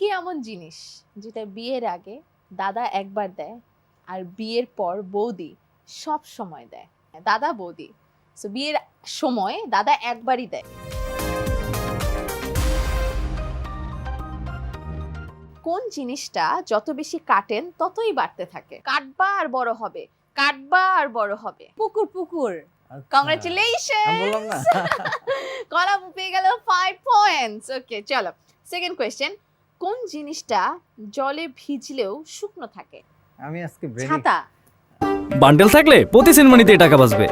কি এমন জিনিস যেটা বিয়ের আগে দাদা একবার দেয় আর বিয়ের পর বৌদি সব সময় দেয়? দাদা বৌদি। সো বিয়ের সময় দাদা একবারই দেয়। কোন জিনিসটা যত বেশি কাটেন ততই বাড়তে থাকে? কাটবা আর বড় হবে। কাটবা আর বড় হবে। পুকুর পুকুর। আচ্ছা। কংগ্রেচুলেশন না। কলাম পেয়ে গেল ফাইভ পয়েন্টস ওকে চলো। সেকেন্ড কোয়েশ্চেন কোন জিনিসটা জলে ভিজলেও শুকনো থাকে? আমি আজকে ছাতা। বান্ডেল থাকলে প্রতি সেনমানিতে টাকা বাঁচবে।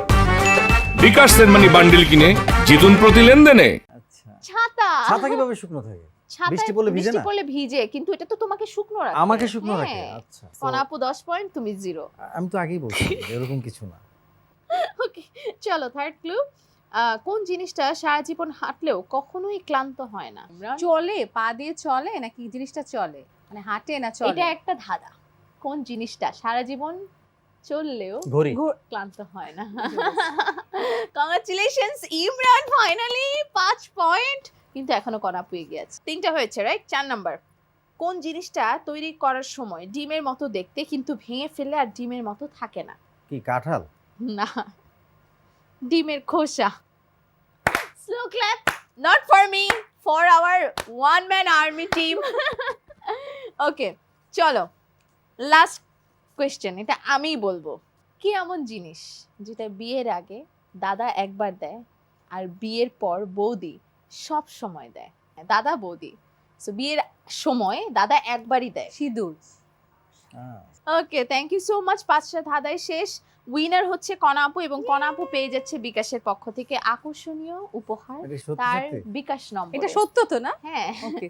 বিকাশ সেনমানি বান্ডিল কিনে জিতুন প্রতি লেনদেনে। আচ্ছা। ছাতা। ছাতা কীভাবে শুকনো থাকে? বৃষ্টি পড়লে ভিজে বৃষ্টি না? পড়লে ভিজে কিন্তু এটা তো তোমাকে শুকনো রাখে। আমাকে শুকনো রাখে হ্যাঁ। আচ্ছা। তো কনাপু দশ পয়েন্ট তুমি জিরো আমি তো আগেই বলছি এরকম কিছু না। ওকে চলো থার্ড ক্লু কোন জিনিসটা সারা জীবন হাঁটলেও কখনোই ক্লান্ত হয় না? চলে পা দিয়ে চলে নাকি জিনিসটা চলে? মানে হাঁটে না চলে? এটা একটা ধাঁধা। কোন জিনিসটা সারা জীবন চললেও ক্লান্ত হয় না? কংগ্রাচুলেশনস ইমরান ফাইনালি পাঁচ পয়েন্ট কিন্তু এখনও কনাপু এগিয়ে আছে তিনটা হয়েছে রাইট চার নাম্বার কোন জিনিসটা তৈরি করার সময় ডিমের মতো দেখতে কিন্তু ভেঙে ফেললে আর ডিমের মতো থাকে না? কি কাঁঠাল? না। ডিমের খোসা। Slow clap not for me for our one man army team okay চলো লাস্ট কোয়েশ্চেন এটা আমিই বলব। কি এমন জিনিস যেটা বিয়ের আগে দাদা একবার দেয় আর বিয়ের পর বৌদি সব সময় দেয়? দাদা বৌদি। সো বিয়ের সময় দাদা একবারই দেয়। সিঁদুর। Okay thank you so much পাঁচটা ধাঁধায় শেষ উইনার হচ্ছে কনাপু এবং কনাপু পেয়ে যাচ্ছে বিকাশের পক্ষ থেকে। আকর্ষণীয় উপহার তার বিকাশ নম্বর। এটা সত্য তো না? হ্যাঁ। ওকে